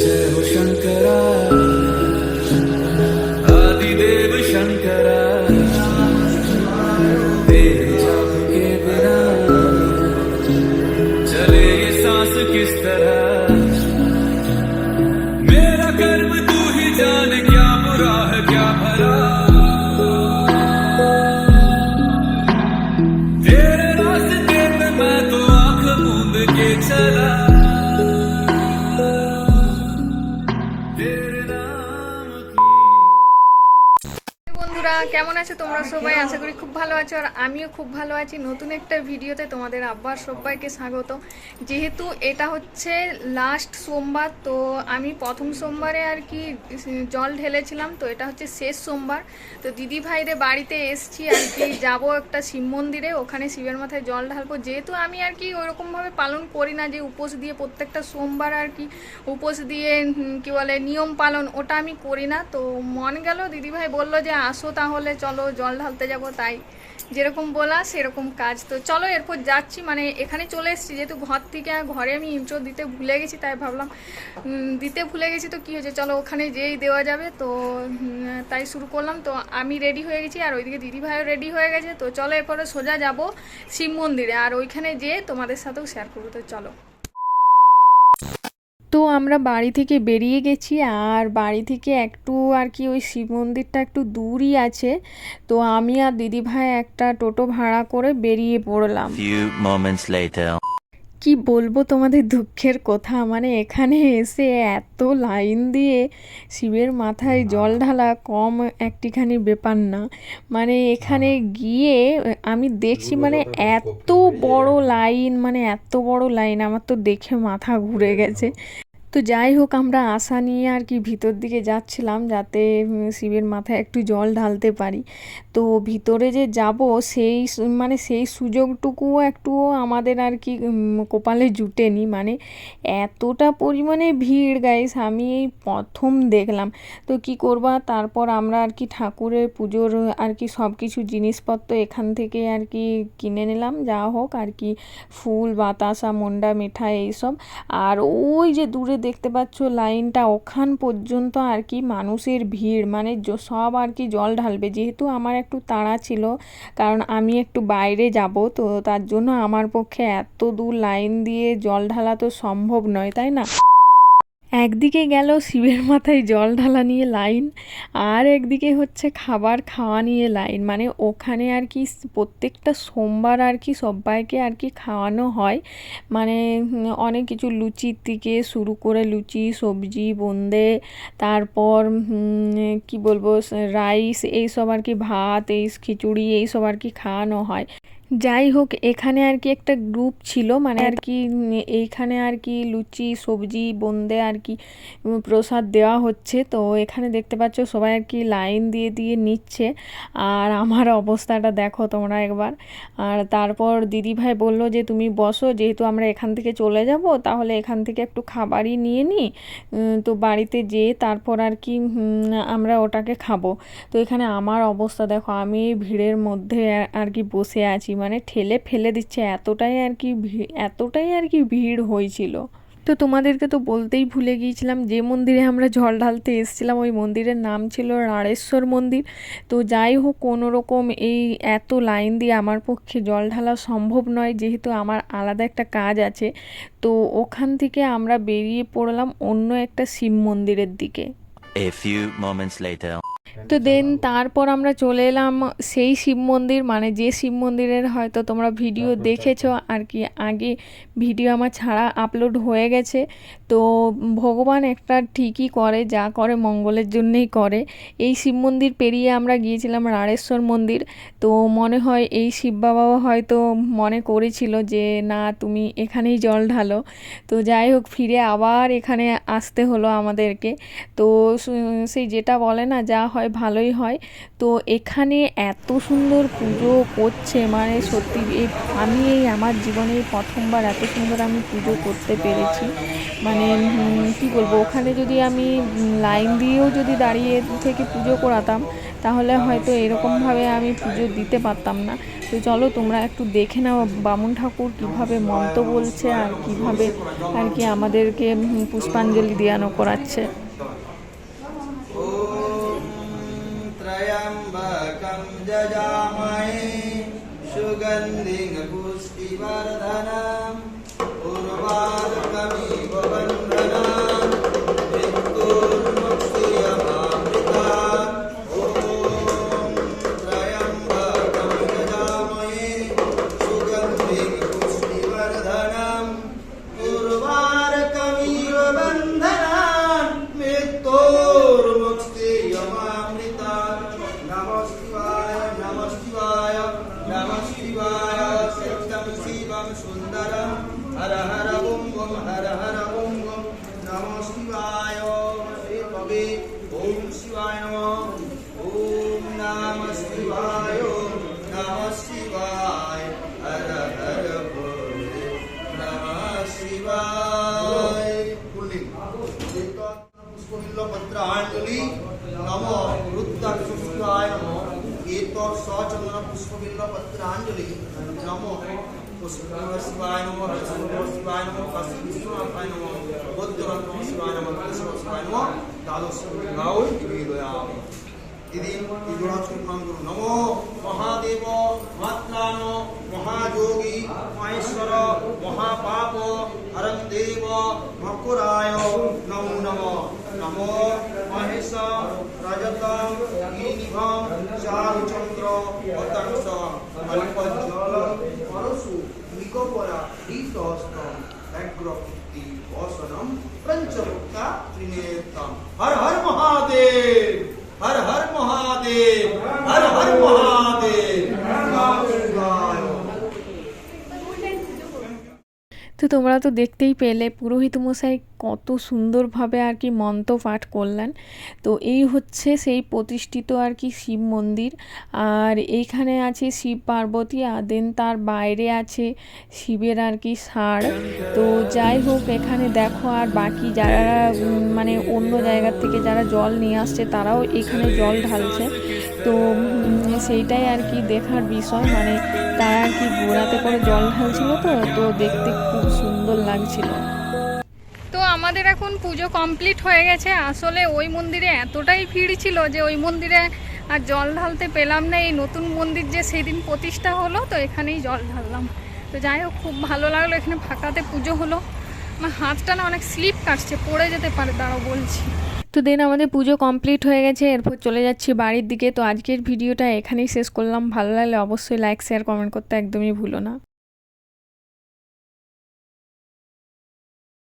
llego. কেমন আছো? তোমরা সবাই আশা করি খুব ভালো আছো আর আমিও খুব ভালো আছি। নতুন একটা ভিডিওতে তোমাদের আব্বার সবাইকে স্বাগত যেহেতু এটা হচ্ছে লাস্ট সোমবার, তো আমি প্রথম সোমবারে আর কি জল ঢেলেছিলাম, তো এটা হচ্ছে শেষ সোমবার। তো দিদি ভাইরে বাড়িতে এসছি আর কি, যাব একটা শিব মন্দিরে, ওখানে শিবের মাথায় জল ঢালবো। যেহেতু আমি আর কি ওরকমভাবে পালন করি না, যে উপোস দিয়ে প্রত্যেকটা সোমবার আর কি, উপোস দিয়ে কি বলে, নিয়ম পালন, ওটা আমি করি না। তো মন গেল দিদিভাই বলল যে আসো তাহলে। চলো জল ঢালতে যাব। তাই যেরকম বলা, সেরকম কাজ। তো চলো এরপর যাচ্ছি। মানে এখানে চলে এসেছি। যেহেতু ঘর থেকে ঘরে আমি ইন্ট্রো দিতে ভুলে গেছি, তাই ভাবলাম দিতে ভুলে গেছি তো কী হয়েছে? চলো ওখানে যেই দেওয়া যাবে। তো তাই শুরু করলাম। তো আমি রেডি হয়ে গেছি, আর ওইদিকে দিদিভাইও রেডি হয়ে গেছে। তো চলো এরপরে সোজা যাব শিব মন্দিরে। আর ওইখানে যেয়ে তোমাদের সাথেও শেয়ার করব। তো চলো। আমরা বাড়ি থেকে বেরিয়ে গেছি আর বাড়ি থেকে একটু আর কি ওই শিব মন্দিরটা একটু দূরই আছে। তো আমি আর দিদিভাই একটা টোটো ভাড়া করে বেরিয়ে পড়লাম। কি বলব তোমাদের দুঃখের কথা মানে এখানে এসে এত লাইন দিয়ে শিবের মাথায় জল ঢালা কম একটিখানি ব্যাপার না। মানে এখানে গিয়ে আমি দেখছি মানে এত বড় লাইন মানে এত বড় লাইন আমার তো দেখে মাথা ঘুরে গেছে। তো যাই হোক, আমরা আশা নিয়ে আর কি ভিতর দিকে যাচ্ছিলাম যাতে শিবের মাথায় একটু জল ঢালতে পারি। তো ভিতরে যে যাব, সেই মানে সেই সুযোগটুকুও একটুও আমাদের আর কি কপালে জুটেনি। মানে এতটা পরিমাণে ভিড় গাইস আমি এই প্রথম দেখলাম। তো কি করবা, তারপর আমরা আর কি ঠাকুরের পুজোর আর কি সব কিছু জিনিসপত্র এখান থেকে আর কি কিনে নিলাম। যা হোক, আর কি ফুল, বাতাসা, মন্ডা মিঠাই এইসব। আর ওই যে দূরে দেখতে পাচ্ছ, লাইনটা ওখান পর্যন্ত আর কি মানুষের ভিড়। মানে সব আর কি জল ঢালবে। যেহেতু আমার একটু তাড়া ছিল, কারণ আমি একটু বাইরে যাব, তো তার জন্য আমার পক্ষে এত দূর লাইন দিয়ে জল ঢালা তো সম্ভব নয়, তাই না? একদিকে গেল শিবের মাথায় জল ঢালা নিয়ে লাইন, আর একদিকে হচ্ছে খাবার খাওয়া নিয়ে লাইন। মানে ওখানে আর কি প্রত্যেকটা সোমবার আর কি সবাইকে আর কি খাওয়ানো হয়। মানে অনেক কিছু লুচির থেকে শুরু করে লুচি, সবজি, বোঁদে, তারপর কি বলব রাইস, এইসব আর কি ভাত এই খিচুড়ি, এইসব আর কি খাওয়ানো হয়। যাই হোক, এখানে আর কি একটা গ্রুপ ছিল মানে আর কি এইখানে আর কি লুচি, সবজি বোঁদে আর কি প্রসাদ দেওয়া হচ্ছে। তো এখানে দেখতে পাচ্ছ সবাই আর কি লাইন দিয়ে দিয়ে নিচ্ছে। আর আমার অবস্থাটা দেখো তোমরা একবার। আর তারপর দিদিভাই বলল যে, তুমি বসো, যেহেতু আমরা এখান থেকে চলে যাব, তাহলে এখান থেকে একটু খাবারই নিয়ে নিই তো বাড়িতে যেয়ে তারপর আর কি আমরা ওটাকে খাব। তো এখানে আমার অবস্থা দেখো, আমি ভিড়ের মধ্যে আর কি বসে আছি। মানে ঠেলে ফেলে দিচ্ছে, এতটাই আর কি এতটাই আর কি ভিড় হয়েছিল। তো তোমাদেরকে তো বলতেই ভুলে গিয়েছিলাম, যে মন্দিরে আমরা জল ঢালতে এসেছিলাম, ওই মন্দিরের নাম ছিল রাড়েশ্বর মন্দির। তো যাই হোক কোনো রকম এই এত লাইন দিয়ে আমার পক্ষে জল ঢালা সম্ভব নয়, যেহেতু আমার আলাদা একটা কাজ আছে। তো ওখান থেকে আমরা বেরিয়ে পড়লাম অন্য একটা শিব মন্দিরের দিকে। A few moments later. তো দেন তারপর আমরা চলে এলাম সেই শিব মন্দির মানে যে শিব মন্দিরের হয়তো তোমরা ভিডিও দেখেছ আর কি আগে ভিডিও আমার ছাড়া আপলোড হয়ে গেছে। তো ভগবান একটা ঠিকই করে যা করে মঙ্গলের জন্যেই করে। এই শিব মন্দির পেরিয়ে আমরা গিয়েছিলাম রাড়েশ্বর মন্দির। তো মনে হয় এই শিব বাবাও হয়তো মনে করেছিল যে না তুমি এখানেই জল ঢালো। তো যাই হোক ফিরে আবার এখানে আসতে হলো আমাদেরকে। তো সেই যেটা বলে না যা হয় ভালোই হয়। তো এখানে এত সুন্দর পুজো করছে মানে সত্যি এই আমি এই আমার জীবনে প্রথমবার এত সুন্দর আমি পুজো করতে পেরেছি। মানে কি বলব, ওখানে যদি আমি লাইন দিয়েও যদি দাঁড়িয়ে থেকে পুজো করাতাম, তাহলে হয়তো এরকমভাবে আমি পুজো দিতে পারতাম না। তো চলো, তোমরা একটু দেখে নাও বামুন ঠাকুর কীভাবে মন্ত্র বলছে আর কীভাবে আর কি আমাদেরকে পুষ্পাঞ্জলি দেওয়ানো করাচ্ছে। जजामहे सुगन्धिं पुष्टिवर्धनम् उर्वारुकमिव पूरा पत्र आंजलि नमो पुष्कर शिवाय नमो हरिशंकर शिवाय नमो कश्यप विष्णुवाय नमो बुद्ध शिवाय नमो कृष्ण शिवाय नमो दादो गाउल वीरोयाम নিবেদয়ামি দিদিন তিজোড়াচূর্ণম গুরু নমো মহাদেব মাত্রাণ মহাযোগী মহেশ্বর মহাপাপ হরং দেব মকুরায় নমো নম নমো মহেশ রজতম গিরিভম চারুচন্দ্র পতংস অল্পজল পরশু নিকোপরা হৃতস্ত ব্যগ্রকীর্তি বসনম পঞ্চমুক্তা ত্রিনেতম হর হর মহাদেব হর हर महादेव हर हर महादेव তো তোমরা তো দেখতেই পেলে পুরোহিত মশাই কত সুন্দরভাবে আর কি মন্ত্র পাঠ করলেন। তো এই হচ্ছে সেই প্রতিষ্ঠিত আর কি শিব মন্দির। আর এইখানে আছে শিব পার্বতী, আর দেন তার বাইরে আছে শিবের আর কি ষাঁড়। তো যাই হোক, এখানে দেখো আর বাকি যারা মানে অন্য জায়গার থেকে যারা জল নিয়ে আসছে, তারাও এখানে জল ঢালছে। তো সেইটাই আর কি দেখার বিষয়। মানে তারা আর কি গোড়াতে করে জল ঢালছিল তো তো দেখতে খুব সুন্দর লাগছিল। আমাদের এখন পুজো কমপ্লিট হয়ে গেছে। আসলে ওই মন্দিরে এতটাই ভিড় ছিল যে ওই মন্দিরে আর জল ঢালতে পেলাম না। এই নতুন মন্দির যে সেদিন প্রতিষ্ঠা হলো, তো এখানেই জল ঢাললাম। তো যাই হোক, খুব ভালো লাগল এখানে ফাঁকাতে পুজো হলো। আমার হাতটা না অনেক স্লিপ কাটছে, পড়ে যেতে পারে, দাঁড়াও বলছি। তো দেন আমাদের পুজো কমপ্লিট হয়ে গেছে, এরপর চলে যাচ্ছি বাড়ির দিকে। তো আজকের ভিডিওটা এখানেই শেষ করলাম। ভালো লাগলে অবশ্যই লাইক শেয়ার কমেন্ট করতে একদমই ভুলো না।